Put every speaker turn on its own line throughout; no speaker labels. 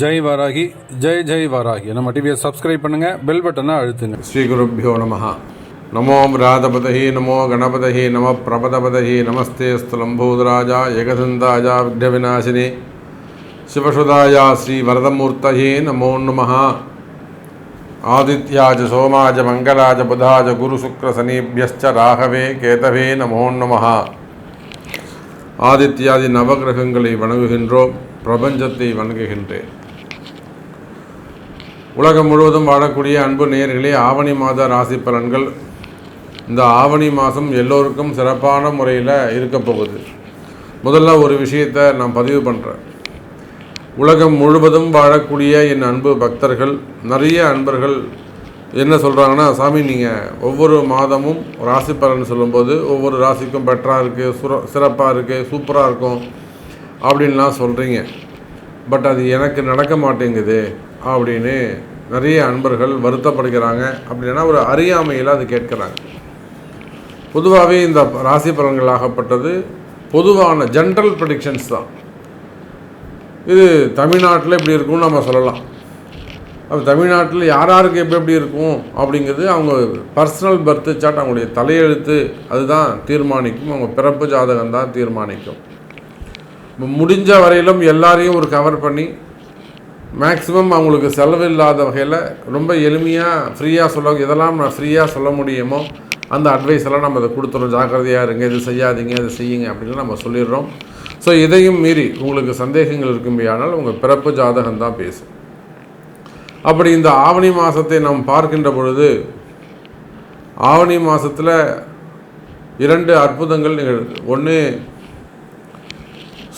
ஜெய் வாராகி ஜெய் ஜெய் வாராகி நம்ம டிவியை சப்ஸ்கிரைப் பண்ணுங்கள் பெல் பட்டனை அழுத்துங்க
ஸ்ரீ குருப்பியோ நமஹா नमो व्रातपतहि नमो गणपतहि नमः प्रपदपतहि नमस्ते स्थलम्भूतराजा एकसन्दाय विघ्नविनाशिनि शिवसुदाय श्रीवरदमूर्तये नमो नमः आदित्या च सोमा च मङ्गला च बुधा च गुरुशुक्रशनिभ्यश्च राघवे केतवे नमो नमः ஆதித்யாதி நவகிரகங்களை வணங்குகின்றோம் பிரபஞ்சத்தை வணங்குகின்றேன். உலகம் முழுவதும் வாழக்கூடிய அன்பு நேயர்களே ஆவணி மாத ராசி பலன்கள் இந்த ஆவணி மாதம் எல்லோருக்கும் சிறப்பான முறையில் இருக்க போகுது. முதல்ல ஒரு விஷயத்தை நான் பதிவு பண்ணுறேன் உலகம் முழுவதும் வாழக்கூடிய என் அன்பு பக்தர்கள் நிறைய அன்பர்கள் என்ன சொல்கிறாங்கன்னா சாமி நீங்கள் ஒவ்வொரு மாதமும் ராசி பலன் சொல்லும்போது ஒவ்வொரு ராசிக்கும் பெட்டராக இருக்குது சுர சிறப்பாக இருக்குது சூப்பராக இருக்கும். அப்படின்லாம் சொல்கிறீங்க பட் அது எனக்கு நடக்க மாட்டேங்குது அப்படின்னு நிறைய அன்பர்கள் வருத்தப்படுகிறாங்க. அப்படின்னா ஒரு அறியாமையில் அது கேட்குறாங்க. பொதுவாகவே இந்த ராசி பலன்களாகப்பட்டது பொதுவான ஜென்ரல் ப்ரடிக்ஷன்ஸ் தான். இது தமிழ்நாட்டில் இப்படி இருக்கும்னு நம்ம சொல்லலாம். அப்போ தமிழ்நாட்டில் யார் யாருக்கு எப்படி எப்படி இருக்கும் அப்படிங்கிறது அவங்க பர்சனல் பர்த் சாட் அவங்களுடைய தலையெழுத்து அதுதான் தீர்மானிக்கும். அவங்க பிறப்பு ஜாதகம் தான் தீர்மானிக்கும். முடிஞ்ச வரையிலும் எல்லாரையும் ஒரு கவர் பண்ணி மேக்ஸிமம் அவங்களுக்கு செலவு இல்லாத வகையில் ரொம்ப எளிமையாக ஃப்ரீயாக சொல்ல எதெல்லாம் நான் ஃப்ரீயாக சொல்ல முடியுமோ அந்த அட்வைஸ் எல்லாம் நம்ம அதை கொடுத்துறோம். ஜாக்கிரதையாக இருங்க இது செய்யாதீங்க இது செய்யுங்க அப்படின்னு நம்ம சொல்லிடுறோம். ஸோ இதையும் மீறி உங்களுக்கு சந்தேகங்கள் இருக்கும்படியானால் உங்கள் பிறப்பு ஜாதகம் தான் பேசும். அப்படி இந்த ஆவணி மாதத்தை நாம் பார்க்கின்ற பொழுது ஆவணி மாதத்தில் இரண்டு அற்புதங்கள் நிகழ்வு ஒன்று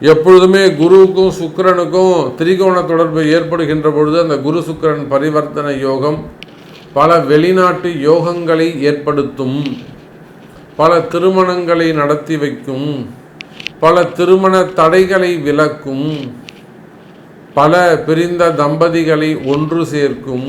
எப்பொழுதுமே குருவுக்கும் சுக்கிரனுக்கும் திரிகோண தொடர்பு ஏற்படுகின்ற பொழுது அந்த குரு சுக்கிரன் பரிவர்த்தனை யோகம் பல வெளிநாட்டு யோகங்களை ஏற்படுத்தும் பல திருமணங்களை நடத்தி வைக்கும் பல திருமண தடைகளை விலக்கும் பல பிரிந்த தம்பதிகளை ஒன்று சேர்க்கும்.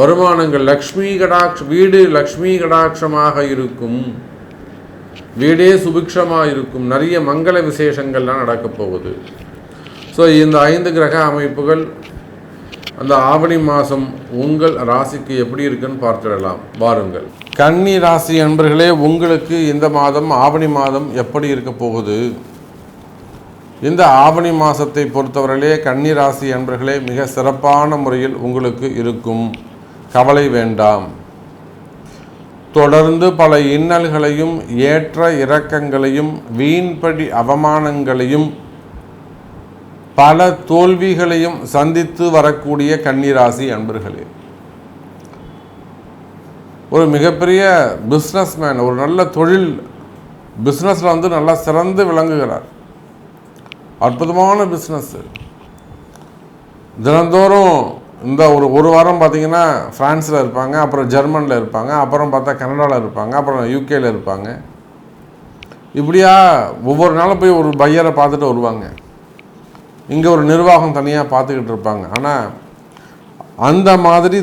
வருமானங்கள் லக்ஷ்மி கடாட்ச வீடு லக்ஷ்மி கடாட்சமாக இருக்கும். வீடே சுபிக்ஷமாக இருக்கும். நிறைய மங்கள விசேஷங்கள்லாம் நடக்கப் போகுது. ஸோ இந்த ஐந்து கிரக அமைப்புகள் அந்த ஆவணி மாதம் உங்கள் ராசிக்கு எப்படி இருக்குன்னு பார்த்துடலாம். வாருங்கள். கன்னி ராசி அன்பர்களே உங்களுக்கு இந்த மாதம் ஆவணி மாதம் எப்படி இருக்க போகுது? இந்த ஆவணி மாதத்தை பொறுத்தவரையிலே கன்னி ராசி அன்பர்களே மிக சிறப்பான முறையில் உங்களுக்கு இருக்கும். கவலை வேண்டாம். தொடர்ந்து பல இன்னல்களையும் ஏற்ற இறக்கங்களையும் வீண்படி அவமானங்களையும் பல தோல்விகளையும் சந்தித்து வரக்கூடிய கன்னிராசி அன்பர்களே. ஒரு மிகப்பெரிய பிஸ்னஸ்மேன் ஒரு நல்ல தொழில் பிஸ்னஸில் வந்து நல்லா சிறந்து விளங்குகிறார். அற்புதமான பிஸ்னஸ் தினந்தோறும் இந்த ஒரு ஒரு வாரம் பார்த்தீங்கன்னா ஃப்ரான்ஸில் இருப்பாங்க அப்புறம் ஜெர்மனில் இருப்பாங்க அப்புறம் பார்த்தா கனடாவில் இருப்பாங்க அப்புறம் யூகேயில் இருப்பாங்க. இப்படியா ஒவ்வொரு நாளும் போய் ஒரு பையரை பார்த்துட்டு வருவாங்க. இங்கே ஒரு நிர்வாகம் தனியாக பார்த்துக்கிட்டு இருப்பாங்க. ஆனால் அந்த மாதிரி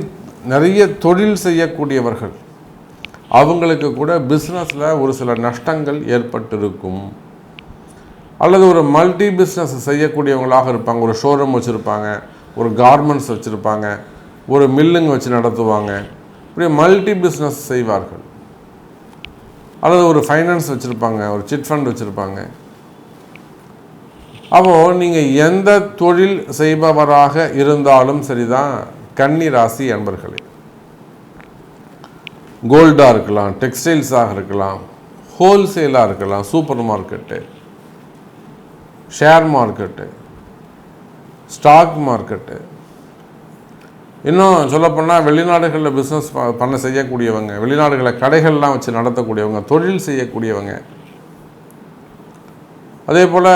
நிறைய தொழில் செய்யக்கூடியவர்கள் அவங்களுக்கு கூட பிஸ்னஸில் ஒரு சில நஷ்டங்கள் ஏற்பட்டிருக்கும். அல்லது ஒரு மல்டி பிஸ்னஸ் செய்யக்கூடியவங்களாக இருப்பாங்க ஒரு ஷோரூம் வச்சுருப்பாங்க ஒரு கார்மெண்ட்ஸ் வச்சுருப்பாங்க ஒரு மில்லுங்க வச்சு நடத்துவாங்க இப்படி மல்டி பிஸ்னஸ் செய்வார்கள். அல்லது ஒரு ஃபைனான்ஸ் வச்சுருப்பாங்க ஒரு சிட் ஃபண்ட் வச்சுருப்பாங்க. அப்போது நீங்கள் எந்த தொழில் செய்பவராக இருந்தாலும் சரிதான் கன்னி ராசி அன்பர்களே. கோல்டாக இருக்கலாம் டெக்ஸ்டைல்ஸாக இருக்கலாம் ஹோல்சேலாக இருக்கலாம் supermarket share market stock market. இன்னும் சொல்லப்போனால் வெளிநாடுகளில் பிஸ்னஸ் பண்ண செய்யக்கூடியவங்க வெளிநாடுகளில் கடைகள்லாம் வச்சு நடத்தக்கூடியவங்க தொழில் செய்யக்கூடியவங்க. அதே போல்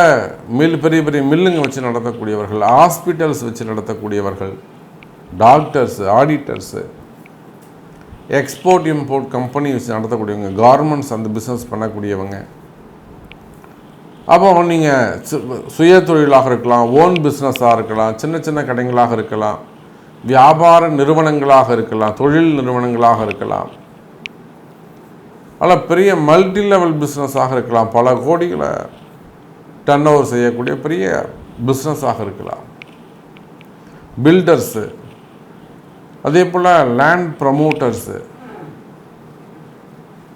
மில் பெரிய பெரிய மில்லுங்க வச்சு நடத்தக்கூடியவர்கள் ஹாஸ்பிட்டல்ஸ் வச்சு நடத்தக்கூடியவர்கள் doctors auditors export import company வச்சு நடத்தக்கூடியவங்க கார்மெண்ட்ஸ் அந்த பிஸ்னஸ் பண்ணக்கூடியவங்க. அப்போ நீங்கள் சுய தொழிலாக இருக்கலாம் ஓன் பிஸ்னஸாக இருக்கலாம் சின்ன சின்ன கடைகளாக இருக்கலாம் வியாபார நிறுவனங்களாக இருக்கலாம் தொழில் நிறுவனங்களாக இருக்கலாம். ஆனால் பெரிய மல்டி லெவல் பிஸ்னஸாக இருக்கலாம் பல கோடிகளை டர்ன் ஓவர் செய்யக்கூடிய பெரிய பிஸ்னஸாக இருக்கலாம். பில்டர்ஸு அதே போல் லேண்ட் ப்ரமோட்டர்ஸு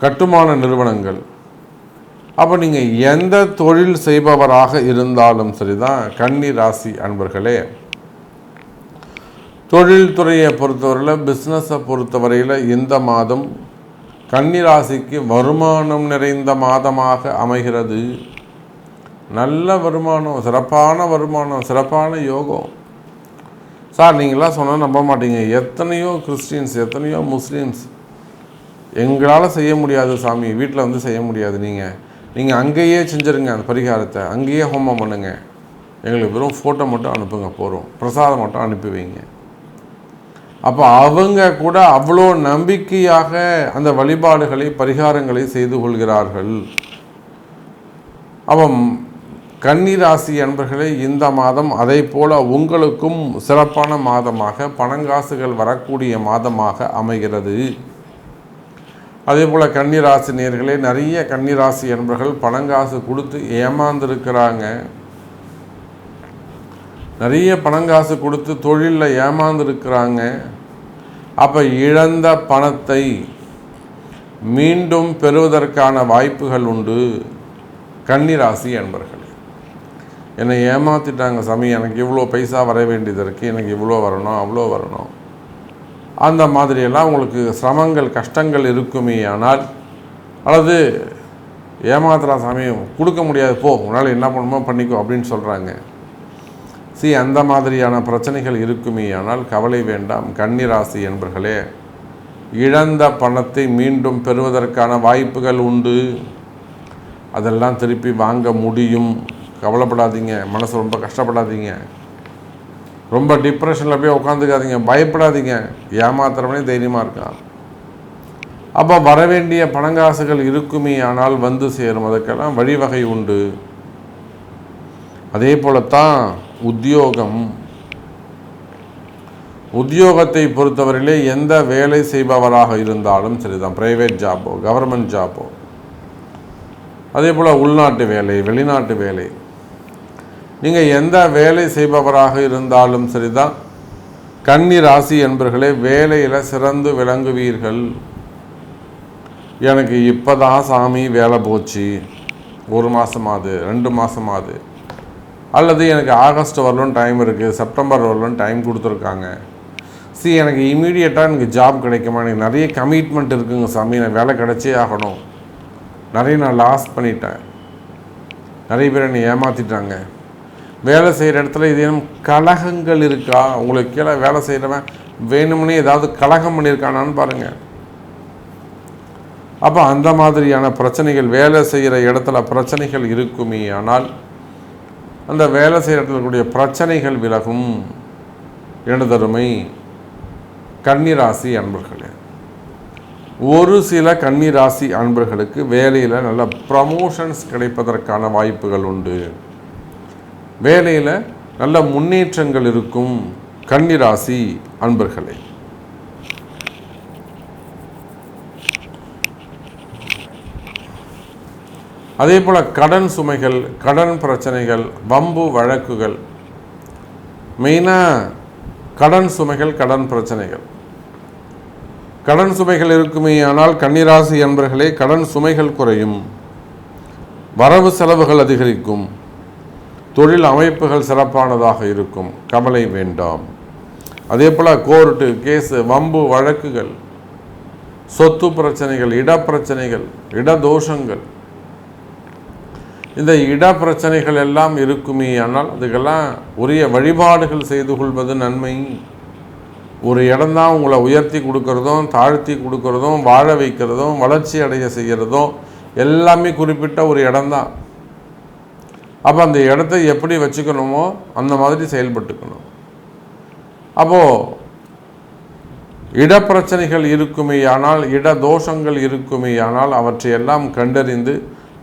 கட்டுமான நிறுவனங்கள் அப்போ நீங்கள் எந்த தொழில் செய்பவராக இருந்தாலும் சரிதான் கன்னி ராசி அன்பர்களே தொழில்துறையை பொறுத்தவரையில் பிஸ்னஸை பொறுத்தவரையில் இந்த மாதம் கன்னி ராசிக்கு வருமானம் நிறைந்த மாதமாக அமைகிறது. நல்ல வருமானம் சிறப்பான வருமானம் சிறப்பான யோகம். சார் நீங்களாம் சொன்னால் நம்ப மாட்டீங்க. எத்தனையோ கிறிஸ்டின்ஸ் எத்தனையோ முஸ்லீம்ஸ் எங்களால் செய்ய முடியாது சாமி. வீட்டில் வந்து செய்ய முடியாது நீங்கள் நீங்கள் அங்கேயே செஞ்சுருங்க அந்த பரிகாரத்தை. அங்கேயே ஹோமம் பண்ணுங்க. எங்களுக்கு வெறும் ஃபோட்டோ மட்டும் அனுப்புங்க போகிறோம் பிரசாதம் மட்டும் அனுப்பி வைங்க. அப்போ அவங்க கூட அவ்வளோ நம்பிக்கையாக அந்த வழிபாடுகளை பரிகாரங்களை செய்து கொள்கிறார்கள். அப்போ கன்னிராசி அன்பர்களே இந்த மாதம் அதை போல உங்களுக்கும் சிறப்பான மாதமாக பணங்காசுகள் வரக்கூடிய மாதமாக அமைகிறது. அதே போல் கன்னிராசி நேர்களே நிறைய கன்னிராசி என்பர்கள் பணங்காசு கொடுத்து ஏமாந்துருக்கிறாங்க. நிறைய பணங்காசு கொடுத்து தொழிலில் ஏமாந்துருக்கிறாங்க. அப்போ இழந்த பணத்தை மீண்டும் பெறுவதற்கான வாய்ப்புகள் உண்டு. கன்னிராசி என்பர்கள் என்னை ஏமாற்றிட்டாங்க சாமி. எனக்கு இவ்வளோ பைசா வர வேண்டியது இருக்குது எனக்கு இவ்வளோ வரணும் அவ்வளோ வரணும். அந்த மாதிரியெல்லாம் உங்களுக்கு சிரமங்கள் கஷ்டங்கள் இருக்குமே ஆனால் அல்லது ஏமாத்துறா சமயம் கொடுக்க முடியாது போ உன்னால் என்ன பண்ணுமோ பண்ணிக்கோ அப்படின்னு சொல்கிறாங்க சி அந்த மாதிரியான பிரச்சனைகள் இருக்குமே ஆனால் கவலை வேண்டாம். கன்னிராசி என்பர்களே இழந்த பணத்தை மீண்டும் பெறுவதற்கான வாய்ப்புகள் உண்டு. அதெல்லாம் திருப்பி வாங்க முடியும். கவலைப்படாதீங்க. மனசு ரொம்ப கஷ்டப்படாதீங்க. ரொம்ப டிப்ரெஷனில் போய் உட்காந்துக்காதீங்க பயப்படாதீங்க. ஏமாத்துறவனே தைரியமாக இருக்கான். அப்போ வரவேண்டிய பணங்காசுகள் இருக்குமே ஆனால் வந்து சேரும். அதுக்கெல்லாம் வழிவகை உண்டு. அதே போலத்தான் உத்தியோகம். உத்தியோகத்தை பொறுத்தவரையிலே எந்த வேலை செய்பவராக இருந்தாலும் சரிதான். ப்ரைவேட் ஜாப்போ கவர்மெண்ட் ஜாப்போ அதே போல் உள்நாட்டு வேலை வெளிநாட்டு வேலை. நீங்கள் எந்த வேலை செய்பவராக இருந்தாலும் சரிதான். கன்னி ராசி என்பர்களே வேலையில் சிறந்து விளங்குவீர்கள். எனக்கு இப்போ தான் சாமி வேலை போச்சு. ஒரு மாதமாது ரெண்டு மாதமாது அல்லது எனக்கு ஆகஸ்ட் வரலும் டைம் இருக்குது செப்டம்பர் வரலும் டைம் கொடுத்துருக்காங்க. சி எனக்கு இமீடியட்டாக எனக்கு ஜாப் கிடைக்குமா? எனக்கு நிறைய கமிட்மெண்ட் இருக்குங்க சாமி நான் வேலை கிடைச்சே ஆகணும். நிறைய நான் லாஸ் பண்ணிட்டேன். நிறைய பேர் என்னை ஏமாற்றிட்டாங்க வேலை செய்கிற இடத்துல ஏதேனும் கலகங்கள் இருக்கா? உங்களுக்கு கீழே வேலை செய்கிறவன் வேணும்னே ஏதாவது கலகம் பண்ணியிருக்கானான்னு பாருங்கள் அப்போ அந்த மாதிரியான பிரச்சனைகள் வேலை செய்கிற இடத்துல பிரச்சனைகள் இருக்குமே ஆனால் அந்த வேலை செய்கிற இடத்துல கூடிய பிரச்சனைகள் விலகும். எனதருமை கன்னிராசி அன்பர்களே. ஒரு சில கன்னிராசி அன்பர்களுக்கு வேலையில் நல்ல ப்ரமோஷன்ஸ் கிடைப்பதற்கான வாய்ப்புகள் உண்டு. வேலையில் நல்ல முன்னேற்றங்கள் இருக்கும் கன்னிராசி அன்பர்களே. அதே போல் கடன் சுமைகள் கடன் பிரச்சனைகள் வம்பு வழக்குகள் மெயினாக கடன் சுமைகள் கடன் பிரச்சனைகள். கடன் சுமைகள் இருக்குமே ஆனால் கன்னிராசி என்பர்களே கடன் சுமைகள் குறையும். வரவு செலவுகள் அதிகரிக்கும். தொழில் அமைப்புகள் சிறப்பானதாக இருக்கும். கவலை வேண்டாம். அதே போல் கோர்ட்டு கேஸு வம்பு வழக்குகள் சொத்து பிரச்சனைகள் இடப்பிரச்சனைகள் இடதோஷங்கள் இந்த இட பிரச்சனைகள் எல்லாம் இருக்குமே ஆனால் அதுக்கெல்லாம் உரிய வழிபாடுகள் செய்து கொள்வது நன்மை. ஒரு இடம்தான் உங்களை உயர்த்தி கொடுக்கறதும் தாழ்த்தி கொடுக்கறதும் வாழ வைக்கிறதும் வளர்ச்சி அடைய செய்கிறதும் எல்லாமே குறிப்பிட்ட ஒரு இடம்தான் அப்போ அந்த இடத்த எப்படி வச்சுக்கணுமோ அந்த மாதிரி செயல்பட்டுக்கணும். அப்போது இடப்பிரச்சனைகள் இருக்குமேயானால் இட தோஷங்கள் இருக்குமேயானால் அவற்றையெல்லாம் கண்டறிந்து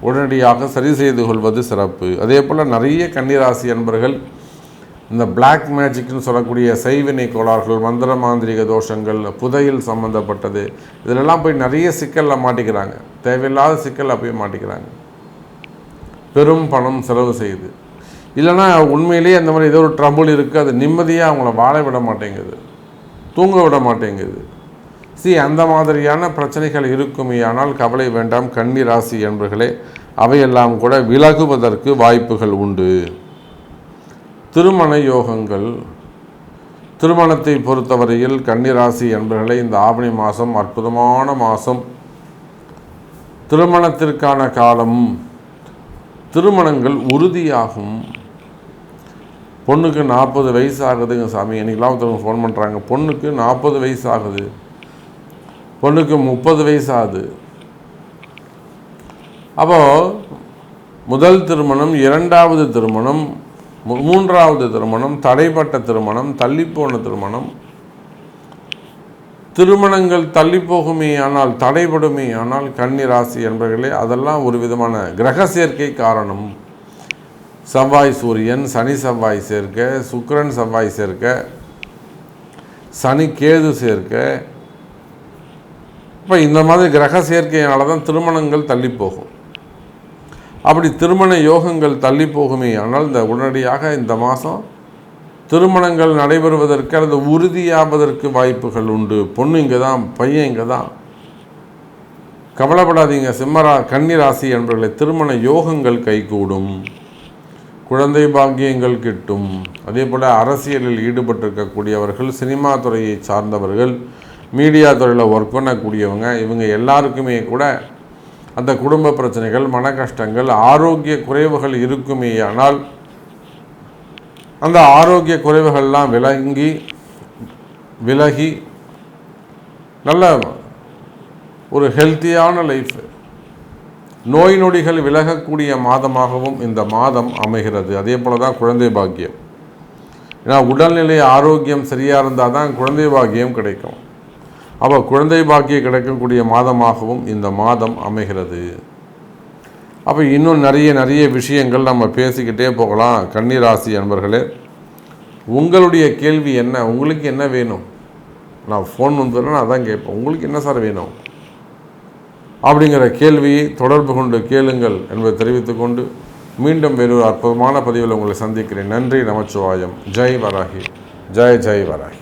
உடனடியாக சரி செய்து கொள்வது சிறப்பு. அதே போல் நிறைய கன்னிராசி அன்பர்கள் இந்த பிளாக் மேஜிக்னு சொல்லக்கூடிய செய்வினை கோளாறுகள் மந்திர மாந்திரிக தோஷங்கள் புதையில் சம்மந்தப்பட்டது இதிலெல்லாம் போய் நிறைய சிக்கலில் மாட்டிக்கிறாங்க. தேவையில்லாத சிக்கலில் போய் மாட்டிக்கிறாங்க. பெரும் பணம் செலவு செய்யுது. இல்லைன்னா உண்மையிலேயே அந்த மாதிரி ஏதோ ஒரு ட்ரபுள் இருக்குது அது நிம்மதியாக அவங்கள வாழ விட மாட்டேங்குது. தூங்க விட மாட்டேங்குது. சி அந்த மாதிரியான பிரச்சனைகள் இருக்குமே ஆனால் கவலை வேண்டாம் கன்னி ராசி என்பர்களே அவையெல்லாம் கூட விலகுவதற்கு வாய்ப்புகள் உண்டு. திருமண யோகங்கள். திருமணத்தை பொறுத்தவரையில் கன்னிராசி என்பர்களே இந்த ஆவணி மாதம் அற்புதமான மாதம் திருமணத்திற்கான காலம். திருமணங்கள் உறுதியாகும். பொண்ணுக்கு நாற்பது வயசு ஆகுதுங்க சாமி. என்னைக்கெல்லாம் ஒருத்தவங்க ஃபோன் பண்ணுறாங்க பொண்ணுக்கு நாற்பது வயசு ஆகுது பொண்ணுக்கு முப்பது வயசு ஆகுது அப்போது முதல் திருமணம் இரண்டாவது திருமணம் மூன்றாவது திருமணம் தடைப்பட்ட திருமணம் தள்ளிப்போன திருமணம் திருமணங்கள் தள்ளி போகுமே ஆனால் தடைபடுமே ஆனால் கன்னி ராசி என்பர்களே அதெல்லாம் ஒரு விதமான கிரக சேர்க்கை காரணம். செவ்வாய் சூரியன் சனி செவ்வாய் சேர்க்க சுக்கரன் செவ்வாய் சேர்க்க சனி கேது சேர்க்க. இப்போ இந்த மாதிரி கிரக சேர்க்கையினால தான் திருமணங்கள் தள்ளி போகும் அப்படி திருமண யோகங்கள் தள்ளி போகுமே ஆனால் இந்த உடனடியாக இந்த மாதம் திருமணங்கள் நடைபெறுவதற்கு அல்லது உறுதியாவதற்கு வாய்ப்புகள் உண்டு. பொண்ணு இங்கே தான் பையன் இங்கே தான் கவலைப்படாதீங்க சிம்மரா கன்னிராசி என்பவர்களை திருமண யோகங்கள் கைகூடும். குழந்தை பாக்கியங்கள் கிட்டும். அதே போல் அரசியலில் ஈடுபட்டிருக்கக்கூடியவர்கள் சினிமா துறையை சார்ந்தவர்கள் மீடியா துறையில் ஒர்க் பண்ணக்கூடியவங்க இவங்க எல்லாருக்குமே கூட அந்த குடும்ப பிரச்சனைகள் மன கஷ்டங்கள் ஆரோக்கிய குறைவுகள் இருக்குமே ஆனால் அந்த ஆரோக்கிய குறைவுகள்லாம் விலங்கி விலகி நல்ல ஒரு ஹெல்த்தியான லைஃப் நோய் நொடிகள் விலகக்கூடிய மாதமாகவும் இந்த மாதம் அமைகிறது. அதே போல தான் குழந்தை பாக்கியம். ஏன்னா உடல்நிலை ஆரோக்கியம் சரியாக இருந்தால் தான் குழந்தை பாக்கியம் கிடைக்கும். அப்போ குழந்தை பாக்கியம் கிடைக்கக்கூடிய மாதமாகவும் இந்த மாதம் அமைகிறது. அப்போ இன்னும் நிறைய நிறைய விஷயங்கள் நம்ம பேசிக்கிட்டே போகலாம். கன்னிராசி அன்பர்களே உங்களுடைய கேள்வி என்ன? உங்களுக்கு என்ன வேணும்? நான் ஃபோன் வந்துடுறேன் அதான் கேட்பேன். உங்களுக்கு என்ன சார் வேணும்? அப்படிங்கிற கேள்வியை தொடர்பு கொண்டு கேளுங்கள் என்பதை தெரிவித்துக்கொண்டு மீண்டும் வேறொரு அற்புதமான பதிவில் உங்களை சந்திக்கிறேன். நன்றி நமச்சிவாயம். ஜெய் வராகி. ஜெய் ஜெய் வராகி.